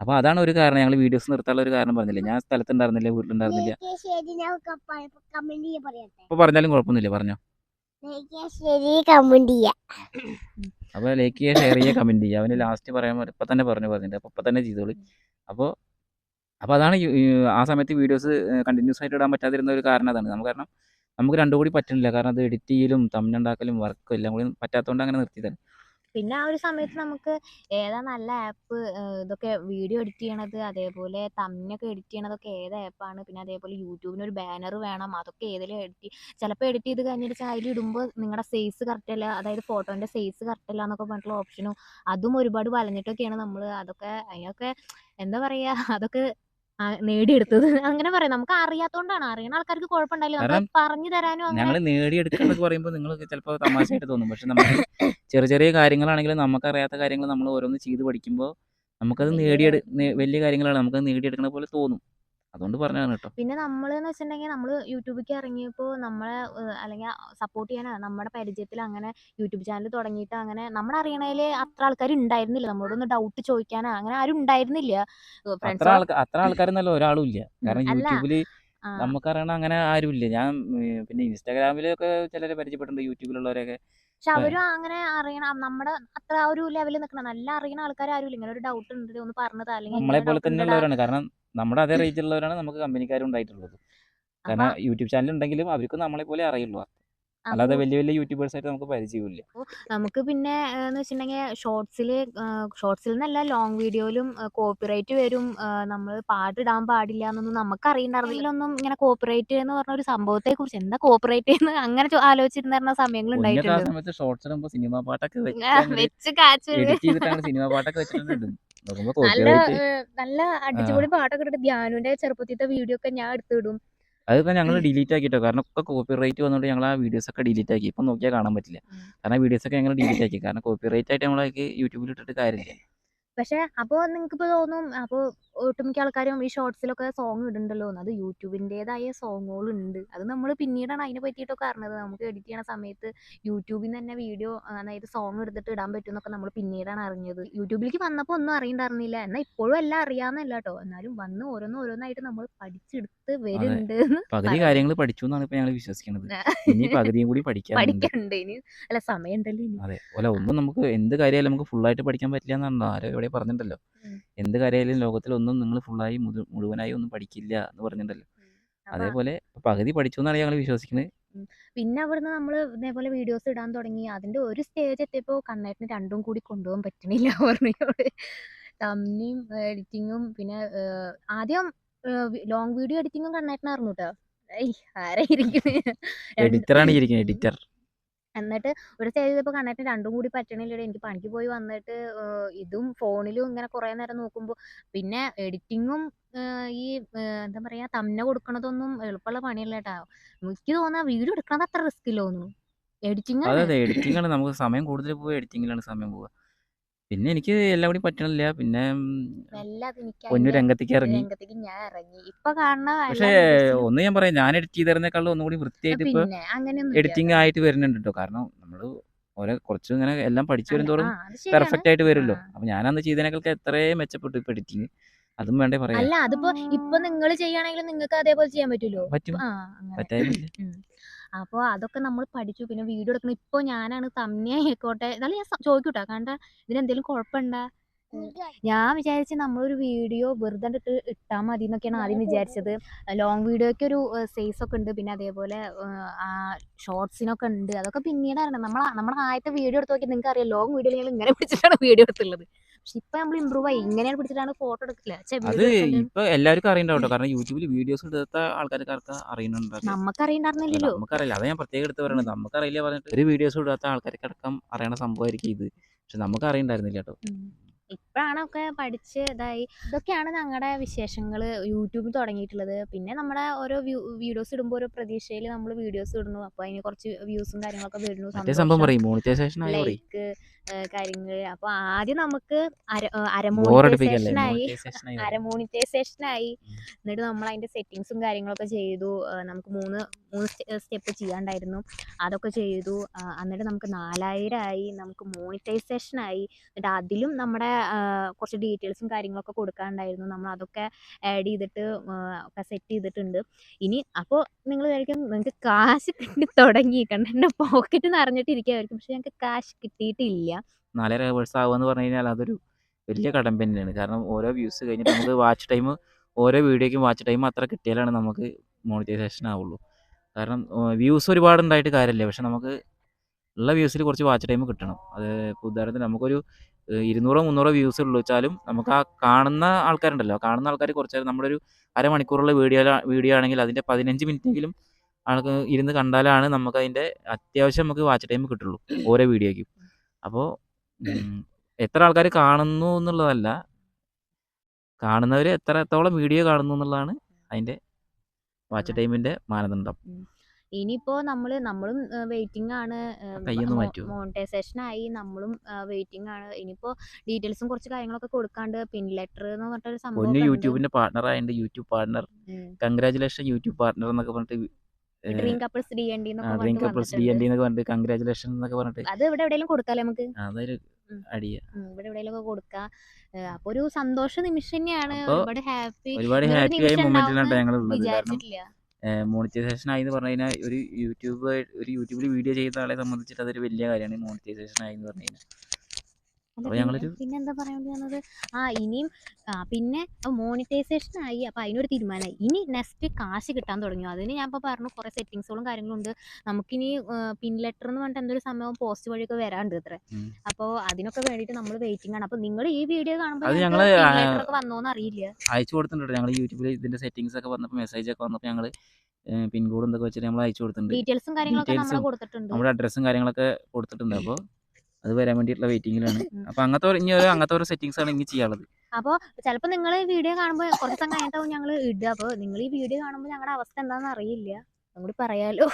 അപ്പോൾ അതാണ് ഒരു കാരണം. ഞങ്ങൾ വീഡിയോസ് നിർത്താനുള്ള ഒരു കാരണം പറഞ്ഞില്ല? ഞാൻ സ്ഥലത്തുണ്ടായിരുന്നില്ല വീട്ടിലുണ്ടായിരുന്നില്ല. അപ്പോൾ പറഞ്ഞാലും കുഴപ്പമൊന്നുമില്ല പറഞ്ഞോ. അപ്പോൾ ലൈക്ക് ചെയ്യുക ഷെയർ ചെയ്യുക കമന്റ് ചെയ്യുക അവന് ലാസ്റ്റ് പറയാൻ പറ- ഇപ്പം തന്നെ പറഞ്ഞു പറഞ്ഞിട്ടുണ്ട്. അപ്പോൾ ഇപ്പം തന്നെ ചെയ്തോളൂ. അപ്പോൾ അപ്പോൾ അതാണ് ആ സമയത്ത് വീഡിയോസ് കണ്ടിന്യൂസ് ആയിട്ട് ഇടാൻ പറ്റാതിരുന്ന ഒരു കാരണം അതാണ്. നമുക്ക് കാരണം നമുക്ക് രണ്ടും കൂടി പറ്റുന്നില്ല. കാരണം അത് എഡിറ്റ് ചെയ്യലും തമ്മിലുണ്ടാക്കലും വർക്കും എല്ലാം കൂടി പറ്റാത്തതുകൊണ്ട് അങ്ങനെ നിർത്തിയതാണ്. പിന്നെ ആ ഒരു സമയത്ത് നമുക്ക് ഏതാ നല്ല ആപ്പ് ഇതൊക്കെ വീഡിയോ എഡിറ്റ് ചെയ്യണത് അതേപോലെ തമ്മിനൊക്കെ എഡിറ്റ് ചെയ്യണതൊക്കെ ഏത് ആപ്പാണ് പിന്നെ അതേപോലെ യൂട്യൂബിന് ഒരു ബാനർ വേണം അതൊക്കെ ഏതിലും എഡിറ്റ് ചിലപ്പോൾ എഡിറ്റ് ചെയ്ത് കഴിഞ്ഞിട്ട് അതിൽ ഇടുമ്പോൾ നിങ്ങളുടെ സൈസ് കറക്റ്റ് അല്ല അതായത് ഫോട്ടോന്റെ സൈസ് കറക്റ്റ് അല്ല എന്നൊക്കെ പറഞ്ഞിട്ടുള്ള ഓപ്ഷനും അതും ഒരുപാട് വലഞ്ഞിട്ടൊക്കെയാണ് നമ്മൾ അതൊക്കെ അതിനൊക്കെ എന്താ പറയുക അതൊക്കെ ആ, നേടിയെടുത്തത്. അങ്ങനെ പറയാം. നമുക്ക് അറിയാത്തോണ്ടാണ്. അറിയുന്ന ആൾക്കാർക്ക് കുഴപ്പമുണ്ടായില്ല നമുക്ക് കാരണം പറഞ്ഞു തരാനും അങ്ങനെ ഞങ്ങൾ നേടിയെടുക്കുന്നത് പറയുമ്പോൾ നിങ്ങൾ ചിലപ്പോൾ തമാശയായിട്ട് തോന്നും. പക്ഷെ നമ്മൾ ചെറിയ ചെറിയ കാര്യങ്ങളാണെങ്കിലും നമുക്കറിയാത്ത കാര്യങ്ങൾ നമ്മൾ ഓരോന്ന് ചെയ്ത് പഠിക്കുമ്പോൾ നമുക്കത് വലിയ നേടിയെടു നേ- വലിയ കാര്യങ്ങളാണ് നമുക്കത് നേടിയെടുക്കുന്ന പോലെ തോന്നും. അതുകൊണ്ട് പറഞ്ഞതാണ് കേട്ടോ പിന്നെ നമ്മൾ എന്ന് വെച്ചിട്ടുണ്ടെങ്കിൽ നമ്മൾ യൂട്യൂബിലേക്ക് ഇറങ്ങിയപ്പോൾ നമ്മളെ അല്ലെങ്കിൽ സപ്പോർട്ട് ചെയ്യാൻ നമ്മുടെ പരിചയത്തിൽ അങ്ങനെ യൂട്യൂബ് ചാനൽ തുടങ്ങിയിട്ട് അങ്ങനെ നമ്മൾ അറിയണതിൽ അത്ര ആൾക്കാർ ഉണ്ടായിരുന്നില്ല. നമ്മളോടൊന്ന് ഡൗട്ട് ചോദിക്കാനോ അങ്ങനെ ആരും ഉണ്ടായിരുന്നില്ല. അത്ര ആൾക്കാരൊന്നല്ല ഒരാളും ഇല്ല. കാരണം യൂട്യൂബിൽ നമുക്കറിയണ അങ്ങനെ ആരുമില്ല ഞാൻ പിന്നെ ഇൻസ്റ്റാഗ്രാമിലൊക്കെ ചിലരെ പരിചയപ്പെട്ടിട്ടുണ്ട് യൂട്യൂബിലുള്ളവരൊക്കെ പക്ഷെ അവരും അങ്ങനെ അറിയണം നമ്മുടെ അത്ര ആ ഒരു ലെവലിൽ നിൽക്കണം നല്ല അറിയണ ആൾക്കാർ ആരും ഇല്ല. ഇങ്ങനെ ഒരു ഡൗട്ട് ഉണ്ട് ഒന്ന് പറഞ്ഞതാ അല്ലെങ്കിൽ നമ്മളെ പോലെ തന്നെ ഉള്ളവരാണ് തന്നെയുള്ളവരാണ്. കാരണം നമ്മുടെ അതേ റേഞ്ചിലുള്ളവരാണ് നമുക്ക് കമ്പനിക്കാരും ഉണ്ടായിട്ടുള്ളത്. കാരണം യൂട്യൂബ് ചാനൽ ഉണ്ടെങ്കിലും അവർക്ക് നമ്മളെ പോലെ അറിയുള്ളൂ. അല്ലാതെ വലിയ വലിയ യൂട്യൂബേഴ്സ് ആയിട്ട് നമുക്ക് പരിചയമില്ല നമുക്ക് പിന്നെ എന്ന് വെച്ചിട്ടുണ്ടെങ്കിൽ ഷോർട്സിൽ ഷോർട്സിൽ നിന്നല്ല ലോങ് വീഡിയോയിലും കോപ്പിറൈറ്റ് വരും. നമ്മൾ പാട്ടിടാൻ പാടില്ല എന്നൊന്നും നമുക്ക് അറിയണ്ടായിരുന്നില്ലൊന്നും ഇങ്ങനെ കോപ്പിറൈറ്റ് എന്ന് പറഞ്ഞ ഒരു സംഭവത്തെ കുറിച്ച് എന്താ കോപ്പിറൈറ്റ് എന്ന് അങ്ങനെ ആലോചിച്ചിരുന്ന സമയങ്ങൾ ഉണ്ടായിട്ടുണ്ട് സിനിമ പാട്ടൊക്കെ വെച്ച് കാച്ചു സിനിമ പാട്ടൊക്കെ വെച്ചിട്ടുണ്ട് നല്ല നല്ല അടിച്ചുപൊളി പാട്ടൊക്കെ ഇട്ടിട്ട് ധ്യാനുവിന്റെ വീഡിയോ ഒക്കെ ഞാൻ എടുത്തിടും. അതിപ്പോ ഞങ്ങൾ ഡിലീറ്റ് ആക്കിട്ടോ. കാരണം ഒക്കെ കോപ്പിറൈറ്റ് വന്നുകൊണ്ട് ഞങ്ങൾ ആ വീഡിയോസ് ഒക്കെ ഡിലീറ്റ് ആക്കി. ഇപ്പൊ നോക്കിയാൽ കാണാൻ പറ്റില്ല. കാരണം വീഡിയോസ് ഒക്കെ ഞങ്ങൾ ഡിലീറ്റ് ആക്കി. കാരണം കോപ്പിറൈറ്റ് ആയിട്ട് നമ്മളൊക്കെ യൂട്യൂബിൽ ഇട്ടിട്ട് കാര്യമില്ല. പക്ഷെ അപ്പോ നിങ്ങൾക്ക് ഇപ്പൊ തോന്നും അപ്പോ ഒട്ടുമിക്ക ആൾക്കാരും ഈ ഷോർട്സിലൊക്കെ സോങ് ഇടുന്നുണ്ടല്ലോ. അത് യൂട്യൂബിന്റെതായ സോങ്ങുകൾ ഉണ്ട് അത് നമ്മൾ പിന്നീടാണ് അതിനെ പറ്റിയിട്ടൊക്കെ അറിഞ്ഞത്. നമുക്ക് എഡിറ്റ് ചെയ്യണ സമയത്ത് യൂട്യൂബിൽ നിന്ന് തന്നെ വീഡിയോ അതായത് സോങ് എടുത്തിട്ട് ഇടാൻ പറ്റും എന്നൊക്കെ നമ്മൾ പിന്നീടാണ് അറിഞ്ഞത്. യൂട്യൂബിലേക്ക് വന്നപ്പോൾ ഒന്നും അറിയണ്ടായിരുന്നില്ല. എന്നാൽ ഇപ്പോഴും എല്ലാം അറിയാമെന്നല്ല കേട്ടോ എന്നാലും വന്ന് ഓരോന്ന് ഓരോന്നായിട്ട് നമ്മൾ പഠിച്ചെടുത്ത് വരുന്നുണ്ട് പകുതി കാര്യങ്ങൾ പഠിച്ചു എന്നാണ് ഇപ്പൊ ഞങ്ങൾ വിശ്വസിക്കുന്നത് ഇനി പകുതിയും കൂടി പഠിക്കാൻ പഠിക്കണ്ട് ഇനി? അല്ല സമയമുണ്ടല്ലോ ഇനി. അതെ. അല്ല ഒന്നും നമുക്ക് എന്ത് കാര്യമായാലും നമുക്ക് ഫുള്ളായിട്ട് പഠിക്കാൻ പറ്റില്ല എന്നാണല്ലോ ആരോ എവിടെ പറഞ്ഞിട്ടുണ്ടല്ലോ. എന്ത് കാര്യമായാലും ലോകത്തിൽ ഒന്നും നിങ്ങൾ ഫുള്ളായി മുഴു- മുഴുവനായി ഒന്നും പഠിക്കില്ല എന്ന് പറഞ്ഞിട്ടുണ്ടല്ലോ. അതേപോലെ പകുതി പഠിച്ചു എന്നാണ് ഞങ്ങൾ വിശ്വസിക്കുന്നത് പിന്നെ അവിടുന്ന് നമ്മൾ ഇതേപോലെ വീഡിയോസ് ഇടാൻ തുടങ്ങി. അതിന്റെ ഒരു സ്റ്റേജ് എത്തിയപ്പോൾ കണ്ണേട്ടിന് രണ്ടും കൂടി കൊണ്ടുപോകാൻ പറ്റണില്ല പറഞ്ഞോട് തമ്മിയും എഡിറ്റിങ്ങും പിന്നെ ആദ്യം ലോങ് വീഡിയോ എഡിറ്റിങ്ങും കണ്ണേട്ടനായിരുന്നു കേട്ടോ എഡിറ്റർ ആണ് എഡിറ്ററാണ് എഡിറ്റർ എന്നിട്ട് ഒരു സ്റ്റേജ് ചെയ്തപ്പോൾ കണ്ണേട്ടന് രണ്ടും കൂടി പറ്റണില്ലടി. എനിക്ക് പണിക്ക് പോയി വന്നിട്ട് ഇതും ഫോണിലും ഇങ്ങനെ കുറേ നേരം നോക്കുമ്പോൾ പിന്നെ എഡിറ്റിങ്ങും ഈ എന്താ പറയുക തമ്മന കൊടുക്കണതൊന്നും എളുപ്പമുള്ള പണിയല്ല കേട്ടോ എനിക്ക് തോന്നാ വീഡിയോ എടുക്കണത് അത്ര റിസ്ക് ഇല്ല തോന്നുന്നു എഡിറ്റിംഗ് എഡിറ്റിംഗ് ആണ്. നമുക്ക് സമയം കൂടുതൽ പോവുക എഡിറ്റിങ്ങിലാണ് സമയം പോവുക പിന്നെ എനിക്ക് എല്ലാം കൂടി പറ്റണില്ല. പിന്നെ പൊന്നു രംഗത്തേക്ക് ഇറങ്ങി. പക്ഷേ ഒന്ന് ഞാൻ പറയാം. ഞാൻ എഡിറ്റ് ചെയ്തിരുന്നേക്കാളും ഒന്നും കൂടി വൃത്തിയായിട്ട് ഇപ്പൊ എഡിറ്റിംഗ് ആയിട്ട് വരുന്നുണ്ട് കേട്ടോ കാരണം നമ്മൾ ഓരോ കുറച്ച് ഇങ്ങനെ എല്ലാം പഠിച്ചു വരും തോറും പെർഫെക്റ്റ് ആയിട്ട് വരുമല്ലോ. അപ്പൊ ഞാൻ അന്ന് ചെയ്തതിനേക്കാൾക്ക് എത്രയും മെച്ചപ്പെട്ടു ഇപ്പൊ എഡിറ്റിംഗ് അതും വേണ്ടേ പറയാം അല്ല അതിപ്പോ ഇപ്പൊ നിങ്ങൾ ചെയ്യുകയാണെങ്കിൽ നിങ്ങൾക്ക് അതേപോലെ ചെയ്യാൻ പറ്റുമല്ലോ പറ്റും. അപ്പോൾ അതൊക്കെ നമ്മൾ പഠിച്ചു. പിന്നെ വീഡിയോ എടുക്കണം. ഇപ്പോൾ ഞാനാണ് തമ്മിയ ആയിക്കോട്ടെ. എന്നാലും ഞാൻ ചോദിക്കൂട്ടോ. കണ്ട ഇതിനെന്തെങ്കിലും കുഴപ്പമുണ്ടോ? ഞാൻ വിചാരിച്ച് നമ്മളൊരു വീഡിയോ വെറുതെ ഇട്ട് ഇട്ടാൽ മതി എന്നൊക്കെയാണ് ആദ്യം വിചാരിച്ചത്. ലോങ് വീഡിയോയ്ക്ക് ഒരു സൈസ് ഒക്കെ ഉണ്ട്. പിന്നെ അതേപോലെ ഷോർട്സിനൊക്കെ ഉണ്ട്. അതൊക്കെ പിന്നീടാണ്. നമ്മൾ നമ്മുടെ ആദ്യത്തെ വീഡിയോ എടുത്ത് നോക്കി നിങ്ങൾക്ക് അറിയാം ലോങ് വീഡിയോ നിങ്ങൾ ഇങ്ങനെ പിടിച്ചിട്ടാണ് വീഡിയോ എടുത്തുള്ളത്. പക്ഷെ ഇപ്പൊ നമ്മൾ ഇമ്പ്രൂവ് ആയി. ഇങ്ങനെയാണ് പിടിച്ചിട്ടാണ് ഫോട്ടോ എടുക്കില്ല അത്. ഇപ്പൊ എല്ലാവർക്കും അറിയണ്ടോ കാരണം യൂട്യൂബിൽ വീഡിയോസ് എടുത്ത ആൾക്കാർക്ക് അറിയുന്നുണ്ട് നമുക്ക് നമുക്കറിയണ്ടായിരുന്നില്ലല്ലോ നമുക്കറിയില്ല. അതാ ഞാൻ പ്രത്യേകം എടുത്ത് പറയണത്. നമുക്കറിയില്ല പറഞ്ഞിട്ട് ഒരു വീഡിയോസ് ഇടാത്ത ആൾക്കാർക്ക് അടക്കം അറിയണ സംഭവമായിരിക്കും ഇത്. പക്ഷെ നമുക്ക് അറിയണ്ടായിരുന്നില്ല കേട്ടോ ഇപ്പോഴാണ് ഒക്കെ പഠിച്ച് ഇതായി. ഇതൊക്കെയാണ് ഞങ്ങളുടെ വിശേഷങ്ങൾ യൂട്യൂബിൽ തുടങ്ങിയിട്ടുള്ളത്. പിന്നെ നമ്മുടെ ഓരോ വീഡിയോസ് ഇടുമ്പോൾ ഓരോ പ്രതീക്ഷയിൽ നമ്മൾ വീഡിയോസ് ഇടുന്നു. അപ്പോൾ അതിന് കുറച്ച് വ്യൂസും കാര്യങ്ങളൊക്കെ വരുന്നു. ലൈക്ക് കാര്യങ്ങൾ അപ്പൊ ആദ്യം നമുക്ക് അരമോണിറ്റൈസേഷനായി അരമോണിറ്റൈസേഷനായി എന്നിട്ട് നമ്മൾ അതിന്റെ സെറ്റിങ്സും കാര്യങ്ങളൊക്കെ ചെയ്തു. നമുക്ക് മൂന്ന് മൂന്ന് സ്റ്റെപ്പ് ചെയ്യാണ്ടായിരുന്നു. അതൊക്കെ ചെയ്തു. എന്നിട്ട് നമുക്ക് നാലായിരം ആയി. നമുക്ക് മോണിറ്റൈസേഷൻ ആയി. എന്നിട്ട് അതിലും നമ്മുടെ കുറച്ച് ഡീറ്റെയിൽസും കാര്യങ്ങളൊക്കെ കൊടുക്കാണ്ടായിരുന്നു. നമ്മൾ അതൊക്കെ ആഡ് ചെയ്തിട്ട് ഒക്കെ സെറ്റ് ചെയ്തിട്ടുണ്ട്. ഇനി അപ്പോൾ നിങ്ങൾ വിചാരിക്കും നിങ്ങൾക്ക് കാശ് കിട്ടി തുടങ്ങി കണ്ട എന്റെ പോക്കറ്റ് നിറഞ്ഞിട്ടിരിക്കുമായിരിക്കും പക്ഷെ ഞങ്ങൾക്ക് കാശ് കിട്ടിയിട്ടില്ല. നാലര ആവുക ആവുമെന്ന് പറഞ്ഞു കഴിഞ്ഞാൽ അതൊരു വലിയ കടമ്പ തന്നെയാണ്. കാരണം ഓരോ വ്യൂസ് കഴിഞ്ഞിട്ട് നമുക്ക് വാച്ച് ടൈം ഓരോ വീഡിയോയ്ക്കും വാച്ച് ടൈം അത്ര കിട്ടിയാലാണ് നമുക്ക് മോണിറ്റൈസേഷൻ ആവുള്ളൂ. കാരണം വ്യൂസ് ഒരുപാട് ഉണ്ടായിട്ട് കാര്യമില്ല. പക്ഷെ നമുക്ക് ഉള്ള വ്യൂസിൽ കുറച്ച് വാച്ച് ടൈം കിട്ടണം. അത് ഇപ്പോൾ ഉദാഹരണത്തിന് നമുക്കൊരു ഇരുന്നൂറോ മുന്നൂറോ വ്യൂസ് ഉള്ളൂ വെച്ചാലും നമുക്ക് ആ കാണുന്ന ആൾക്കാരുണ്ടല്ലോ. കാണുന്ന ആൾക്കാർ കുറച്ച് നമ്മുടെ ഒരു അരമണിക്കൂറുള്ള വീഡിയോ വീഡിയോ ആണെങ്കിൽ അതിന്റെ പതിനഞ്ച് മിനിറ്റെങ്കിലും ആൾക്ക് ഇരുന്ന് കണ്ടാലാണ് നമുക്ക് അതിന്റെ അത്യാവശ്യം നമുക്ക് വാച്ച് ടൈം കിട്ടുള്ളൂ ഓരോ വീഡിയോയ്ക്കും അപ്പോൾ എത്ര ആൾക്കാർ കാണുന്നു എന്നുള്ളതല്ല. കാണുന്നവർ എത്രത്തോളം വീഡിയോ കാണുന്നു എന്നുള്ളതാണ് അതിന്റെ വാച്ച് ടൈമിന്റെ മാനദണ്ഡം. ഇനിയിപ്പോ നമ്മൾ നമ്മളും വെയിറ്റിംഗ് ആണ് മോണിറ്റൈസേഷൻ ആയി നമ്മളും വെയിറ്റിംഗ് ആണ് ഇനിയിപ്പോ ഡീറ്റെയിൽസും കുറച്ച് കാര്യങ്ങളൊക്കെ കൊടുക്കാണ്ട് പിൻ ലെറ്റർ എന്ന് പറഞ്ഞിട്ടൊരു സംഭവം യൂട്യൂബിന്റെ പാർട്ണർ ആയതുകൊണ്ട് YouTube partner. Congratulation YouTube partner എന്നൊക്കെ പറഞ്ഞിട്ട് dream couples D N D dream couples D N D എന്നൊക്കെ പറഞ്ഞിട്ട് കൺഗ്രാചുലേഷൻ എന്നൊക്കെ പറഞ്ഞിട്ട് അത് ഇവിടെ എവിടെയെങ്കിലും കൊടുക്കാല്ലേ നമുക്ക്? അതൊരു. അടിയ ഇവിടെ എവിടെയെങ്കിലും കൊടുക്കാം. അപ്പൊ ഒരു സന്തോഷ നിമിഷം തന്നെയാണ് ഒരുപാട് ഹാപ്പി ഒരുപാട് ഹാപ്പി ആയ മൊമെന്റിലാണ് ഉള്ളത് കാരണം മോണിറ്റൈസേഷൻ ആയി എന്ന് പറഞ്ഞു കഴിഞ്ഞാൽ ഒരു യൂട്യൂബ് ഒരു യൂട്യൂബിൽ വീഡിയോ ചെയ്യുന്ന ആളെ സംബന്ധിച്ചിട്ട് അതൊരു വലിയ കാര്യമാണ് മോണിറ്റൈസേഷൻ ആയി എന്ന് പറഞ്ഞു കഴിഞ്ഞാൽ. പിന്നെ- എന്താ പറയാൻ വന്നത്? ആ ഇനിയും പിന്നെ മോണിറ്റൈസേഷൻ ആയി. അപ്പൊ അതിനൊരു തീരുമാനമായി. ഇനി നെക്സ്റ്റ് കാശ് കിട്ടാൻ തുടങ്ങി. അതിന് ഞാൻ ഇപ്പൊ പറഞ്ഞു കുറെ സെറ്റിങ്സുകളും കാര്യങ്ങളും ഉണ്ട് നമുക്കിനി പിൻ ലെറ്റർ എന്ന് പറഞ്ഞിട്ട് എന്തൊരു സംഭവം പോസ്റ്റ് വഴിയൊക്കെ വരാണ്ട് ഇത്ര. അപ്പൊ അതിനൊക്കെ വേണ്ടിട്ട് നമ്മൾ വെയിറ്റിംഗ് ആണ്. അപ്പൊ നിങ്ങൾ ഈ വീഡിയോ കാണുമ്പോൾ ഞങ്ങൾ, വന്നോന്ന് അറിയില്ല? അയച്ചു കൊടുത്തിട്ടുണ്ട് ഞങ്ങൾ യൂട്യൂബിൽ ഇതിന്റെ സെറ്റിങ്സ് ഒക്കെ വന്നപ്പോൾ മെസ്സേജ് ഒക്കെ വന്നപ്പോൾ ഞങ്ങൾ പിൻകോഡ് എന്തൊക്കെ വെച്ചിട്ട് നമ്മൾ അയച്ചു കൊടുത്തിട്ടുണ്ട്. ഡീറ്റെയിൽസും കാര്യങ്ങളൊക്കെ നമ്മൾ കൊടുത്തിട്ടുണ്ട്. നമ്മുടെ അഡ്രസ്സും കാര്യങ്ങളൊക്കെ കൊടുത്തിട്ടുണ്ട്. അപ്പോൾ അത് വരാൻ വേണ്ടിയിട്ടുള്ള വെയിറ്റിംഗിലാണ് അപ്പൊ അങ്ങനത്തെ ഇനി ഒരു അങ്ങനത്തെ ഒരു സെറ്റിങ്സ് ആണ് ഇനി ചെയ്യാനുള്ളത്. അപ്പോൾ ചിലപ്പോൾ നിങ്ങൾ ഈ വീഡിയോ കാണുമ്പോൾ കുറച്ച് ദിവസം കഴിഞ്ഞിട്ടാവും ഞങ്ങൾ ഇടുക. അപ്പോൾ നിങ്ങൾ ഈ വീഡിയോ കാണുമ്പോൾ ഞങ്ങളുടെ അവസ്ഥ എന്താണെന്ന് അറിയില്ല. അങ്ങോട്ട് പറയാലോ.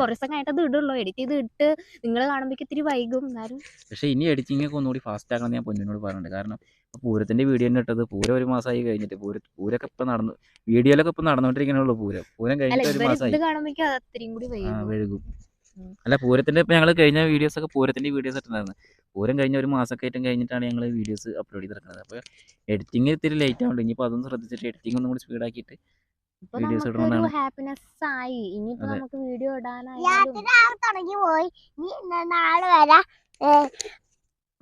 കുറച്ച് ദിവസം കഴിഞ്ഞിട്ട് അത് ഇടുള്ളൂ. എഡിറ്റ് ചെയ്ത് ഇട്ട് നിങ്ങൾ കാണുമ്പോൾ ഇത്തിരി വൈകും എന്നാലും. പക്ഷേ ഇനി എഡിറ്റിംഗ് ഒക്കെ ഒന്നുകൂടി ഫാസ്റ്റ് ആക്കണം ഞാൻ പൊന്നിനോട് പറഞ്ഞിട്ടുണ്ട്. കാരണം പൂരത്തിന്റെ വീഡിയോ തന്നെ ഇട്ടത് പൂരം ഒരു മാസമായി കഴിഞ്ഞിട്ട്. പൂര പൂരൊക്കെ ഇപ്പൊ നടന്നു വീഡിയോയിലൊക്കെ ഇപ്പൊ നടന്നുകൊണ്ടിരിക്കണുള്ളൂ പൂരം. പൂരം കഴിഞ്ഞിട്ട് ഒരു മാസമായി വൈകും. അല്ല പൂരത്തിന്റെ ഇപ്പൊ ഞങ്ങൾ കഴിഞ്ഞ വീഡിയോസ് ഒക്കെ പൂരത്തിന്റെ വീഡിയോസ് ഇട്ടുണ്ടായിരുന്നു പൂരം കഴിഞ്ഞ ഒരു മാസമൊക്കെ ആയിട്ട് കഴിഞ്ഞിട്ടാണ് ഞങ്ങൾ വീഡിയോസ് അപ്ലോഡ് ചെയ്തിരിക്കുന്നത് അപ്പോൾ എഡിറ്റിംഗ് ഇത്തിരി ലേറ്റ് ആവുന്നുണ്ട് ഇനിയിപ്പോൾ അതൊന്നും ശ്രദ്ധിച്ചിട്ട് എഡിറ്റിംഗ് ഒന്നും കൂടി സ്പീഡ് ആക്കിയിട്ട് വീഡിയോസ് ഇടണമെന്നാണ്. ഹാപ്പിനെസ് ആയി. ഇനിയിപ്പോ നമുക്ക് വീഡിയോ പോയി. നാളെ വരാം.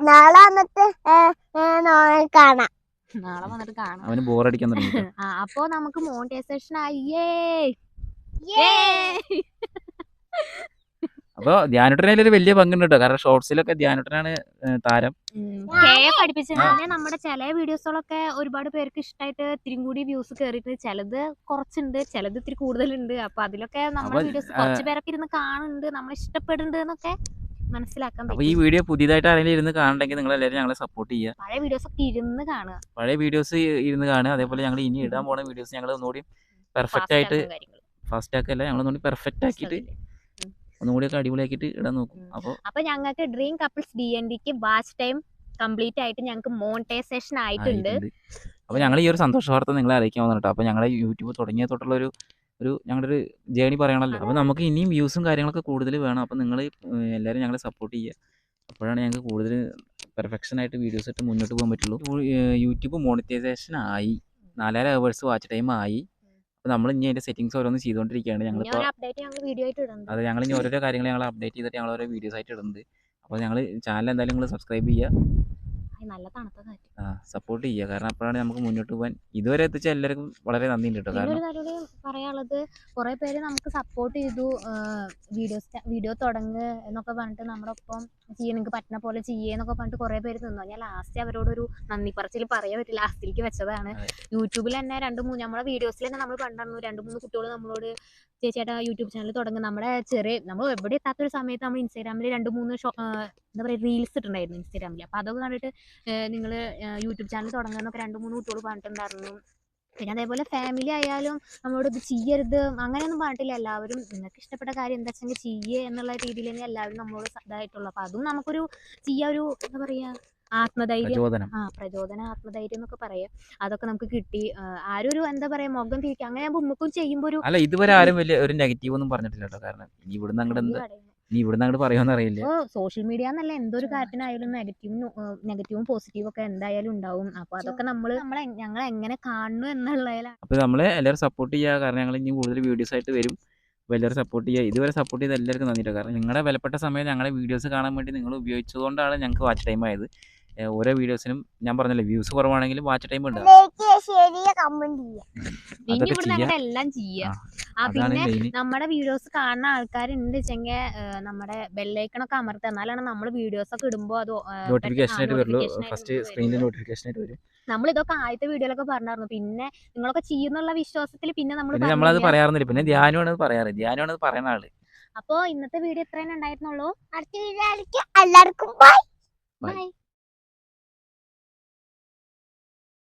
നാളെ വന്നിട്ട് ഏ, ഏ, നാളെ കാണാം. നാളെ വന്നിട്ട് കാണാം. അവന് ബോറടിക്കാൻ തുടങ്ങി. അപ്പോ നമുക്ക് മോണിറ്റൈസേഷൻ ആയേ. അപ്പോൾ ധ്യാനുട്ടനെ ഒരു വലിയ പങ്കുണ്ട് കേട്ടോ കാരണം ഷോർട്സിലൊക്കെ ധ്യാനുട്ടനാണ് താരം. നമ്മുടെ ചില വീഡിയോസുകളൊക്കെ ഒരുപാട് പേർക്ക് ഇഷ്ടമായിട്ട് ഇത്തിരി കൂടി വ്യൂസ് കയറിയിട്ട് ചിലത് കുറച്ചുണ്ട് ചിലത് ഇത്തിരി കൂടുതലുണ്ട്. അപ്പൊ അതിലൊക്കെ നമ്മുടെ വീഡിയോസ് കുറച്ച് പേരൊക്കെ ഇരുന്ന് കാണുന്നുണ്ട്. നമ്മൾ ഇഷ്ടപ്പെടുന്നുണ്ട് എന്നൊക്കെ മനസ്സിലാക്കാൻ അപ്പൊ ഈ വീഡിയോ പുതിയതായിട്ട് ആരെങ്കിലും ഇരുന്ന് കാണണമെങ്കിൽ നിങ്ങൾ എല്ലാവരും ഞങ്ങളെ സപ്പോർട്ട് ചെയ്യുക പഴയ വീഡിയോസ് ഒക്കെ ഇരുന്ന് കാണുക. പഴയ വീഡിയോസ് ഇരുന്ന് കാണുക. അതേപോലെ ഞങ്ങൾ ഇനി ഇടാൻ പോണ വീഡിയോസ് ഞങ്ങൾ ഒന്നുകൂടി പെർഫെക്റ്റ് ആയിട്ട്. ഫാസ്റ്റ് ആക്കല്ല? ഞങ്ങൾ ഒന്നുകൂടി പെർഫെക്റ്റ് ആക്കിയിട്ട് ഒന്നുകൂടി ഒക്കെ അടിപൊളിയാക്കിയിട്ട് ഇടാൻ നോക്കും. അപ്പോൾ അപ്പോൾ അപ്പൊ ഞങ്ങൾക്ക് ഡ്രീം കപ്പിൾസ് ഡി എൻ ഡിക്ക് വാച്ച് ടൈം കംപ്ലീറ്റ് ആയിട്ട് ഞങ്ങൾക്ക് മോണിറ്റൈസേഷൻ ആയിട്ടുണ്ട്. അപ്പോൾ ഞങ്ങൾ ഈ ഒരു സന്തോഷ വാർത്ത നിങ്ങളെ അറിയിക്കാൻ വന്നിട്ടോ അപ്പോൾ ഞങ്ങളെ യൂട്യൂബ് തുടങ്ങിയ തൊട്ടുള്ള ഒരു ഒരു ഞങ്ങളുടെ ഒരു ജേണി പറയണല്ലോ. അപ്പോൾ നമുക്ക് ഇനിയും വ്യൂസും കാര്യങ്ങളൊക്കെ കൂടുതൽ വേണം. അപ്പോൾ നിങ്ങൾ എല്ലാവരും ഞങ്ങളെ സപ്പോർട്ട് ചെയ്യുക. അപ്പോഴാണ് ഞങ്ങൾക്ക് കൂടുതൽ പെർഫെക്ഷൻ ആയിട്ട് വീഡിയോസ് ഇട്ട് മുന്നോട്ട് പോകാൻ പറ്റുള്ളൂ. യൂട്യൂബ് മോണിറ്റൈസേഷൻ ആയി. നാലായിരം അവേഴ്സ് വാച്ച് ടൈം ആയി. അപ്പോൾ നമ്മൾ ഇനി അതിന്റെ സെറ്റിങ്സ് ഓരോന്ന് ചെയ്തുകൊണ്ടിരിക്കുകയാണ് ഞങ്ങളിപ്പോൾ അത് ഞങ്ങൾ ഇനി ഓരോരോ കാര്യങ്ങൾ ഞങ്ങൾ അപ്ഡേറ്റ് ചെയ്തിട്ട് ഞങ്ങൾ ഓരോ വീഡിയോസ് ആയിട്ട് ഇടുന്നുണ്ട് അപ്പോൾ ഞങ്ങൾ ചാനൽ എന്തായാലും നിങ്ങൾ സബ്സ്ക്രൈബ് ചെയ്യുക നല്ല തണുത്ത കാറ്റ് സപ്പോർട്ട് ചെയ്യുക കാരണം അപ്പോഴാണ് നമുക്ക് മുന്നോട്ട് പോകാൻ ഇതുവരെ എത്തിച്ച എല്ലാവർക്കും വളരെ നന്ദി കേട്ടോ. കാരണം പറയാനുള്ളത് കുറെ പേര് നമുക്ക് സപ്പോർട്ട് ചെയ്തു. വീഡിയോ വീഡിയോ തുടങ്ങ് എന്നൊക്കെ പറഞ്ഞിട്ട് നമ്മുടെ ഒപ്പം ചെയ്യ നിങ്ങൾക്ക് പറ്റുന്ന പോലെ ചെയ്യേ എന്നൊക്കെ പറഞ്ഞിട്ട് കുറെ പേര് നിന്നു. ഞാൻ ലാസ്റ്റ് അവരോടൊരു നന്ദി പറച്ചിൽ പറയാൻ പറ്റില്ല. ലാസ്റ്റിലേക്ക് വെച്ചതാണ്. യൂട്യൂബിൽ തന്നെ രണ്ട് മൂന്ന് നമ്മുടെ വീഡിയോസിൽ തന്നെ നമ്മൾ കണ്ടു രണ്ട് മൂന്ന് കുട്ടികൾ നമ്മളോട് ചേച്ചിയേട്ടാ യൂട്യൂബ് ചാനൽ തുടങ്ങും. നമ്മുടെ ചെറിയ നമ്മൾ എവിടെ എത്താത്തൊരു സമയത്ത് നമ്മൾ ഇൻസ്റ്റാഗ്രാമിൽ രണ്ട് മൂന്ന് ഷോ എന്താ പറയുക റീൽസ് ഇട്ടിട്ടുണ്ടായിരുന്നു ഇൻസ്റ്റാഗ്രാമിൽ അപ്പോൾ അതൊക്കെ കണ്ടിട്ട് നിങ്ങൾ യൂട്യൂബ് ചാനൽ തുടങ്ങുന്നൊക്കെ രണ്ട് മൂന്ന് കുട്ടികൾ പറഞ്ഞിട്ടുണ്ടായിരുന്നു. പിന്നെ അതേപോലെ ഫാമിലി ആയാലും നമ്മളോട് ഇത് ചെയ്യരുത് അങ്ങനെയൊന്നും പറഞ്ഞിട്ടില്ല. എല്ലാവരും നിങ്ങൾക്ക് ഇഷ്ടപ്പെട്ട കാര്യം എന്താ വെച്ചെങ്കിൽ ചെയ്യേ എന്നുള്ള രീതിയിൽ തന്നെ എല്ലാവരും നമ്മളോട് ഇതായിട്ടുള്ളൂ. അപ്പോൾ അതും നമുക്കൊരു ചെയ്യാ ഒരു എന്താ പറയുക ആത്മധൈര്യം. പ്രചോദനം. ആ പ്രചോദനം ആത്മധൈര്യം എന്നൊക്കെ പറയാം. അതൊക്കെ നമുക്ക് കിട്ടി. ആ, ആരും ഒരു എന്താ പറയാ മുഖം തിരിക്കുക അങ്ങനെ ഉമ്മക്കും ചെയ്യുമ്പോൾ ഒരു അല്ല ഇതുവരെ ആരും വലിയ ഒരു നെഗറ്റീവ് ഒന്നും പറഞ്ഞിട്ടില്ല കേട്ടോ കാരണം ഇനി ഇവിടുന്ന് അങ്ങോട്ട് എന്താ ഇനി ഇവിടുന്ന് അങ്ങോട്ട് പറയുമെന്ന് അറിയില്ല. സോഷ്യൽ മീഡിയ എന്നല്ല എന്തൊരു കാര്യത്തിനായാലും നെഗറ്റീവും നെഗറ്റീവും പോസിറ്റീവും ഒക്കെ എന്തായാലും ഉണ്ടാവും. അപ്പൊ അതൊക്കെ നമ്മൾ നമ്മളെ ഞങ്ങൾ എങ്ങനെ കാണുന്നു എന്നുള്ളതിലാണ് അപ്പോൾ നമ്മളെ എല്ലാവരും സപ്പോർട്ട് ചെയ്യുക കാരണം ഞങ്ങൾ ഇനി കൂടുതൽ വീഡിയോസ് ആയിട്ട് വരും. എല്ലാവരും സപ്പോർട്ട് ചെയ്യുക ഇതുവരെ സപ്പോർട്ട് ചെയ്ത എല്ലാവർക്കും നന്ദിട്ടോ. കാരണം നിങ്ങളുടെ വിലപ്പെട്ട സമയം ഞങ്ങളുടെ വീഡിയോസ് കാണാൻ വേണ്ടി നിങ്ങൾ ഉപയോഗിച്ചതുകൊണ്ടാണ് ഞങ്ങൾക്ക് വാച്ച് ടൈം ആയത്. ഓരോ വീഡിയോസിനും ഞാൻ പറഞ്ഞല്ലേ വ്യൂസ് കുറവാണെങ്കിലും വാച്ച് ടൈം ഉണ്ട്. ലൈക്ക് ശരിയെ കമന്റ് ചെയ്യാം. ഇനി അതൊക്കെ ചെയ്യാം. എല്ലാം ചെയ്യാം. ആ പിന്നെ നമ്മുടെ വീഡിയോസ് കാണുന്ന ആൾക്കാരുണ്ട് വെച്ചെങ്കിൽ നമ്മുടെ ബെല്ലൈക്കണൊക്കെ അമർത്തുക എന്നാലാണ് നമ്മൾ വീഡിയോസ് ഒക്കെ ഇടുമ്പോൾ അത് നോട്ടിഫിക്കേഷൻ ആയിട്ട് വരുള്ളൂ ഫസ്റ്റ് സ്ക്രീനിൽ നോട്ടിഫിക്കേഷൻ ആയിട്ട് വരും. നമ്മൾ ഇതൊക്കെ ആദ്യത്തെ വീഡിയോയിലൊക്കെ പറഞ്ഞായിരുന്നു. പിന്നെ നിങ്ങളൊക്കെ ചെയ്യുന്നുള്ള വിശ്വാസത്തിൽ പിന്നെ നമ്മൾ നമ്മളത് പറയാറുന്നില്ല പിന്നെ ധ്യാനമാണ് അത് പറയാറ്. ധ്യാനമാണ് അത് പറയുന്ന ആൾ. അപ്പോ ഇന്നത്തെ വീഡിയോ ഇത്രയും ഉണ്ടായിരുന്നുള്ളൂ. അടുത്ത വീഡിയോ എല്ലാവർക്കും ബൈ ബൈ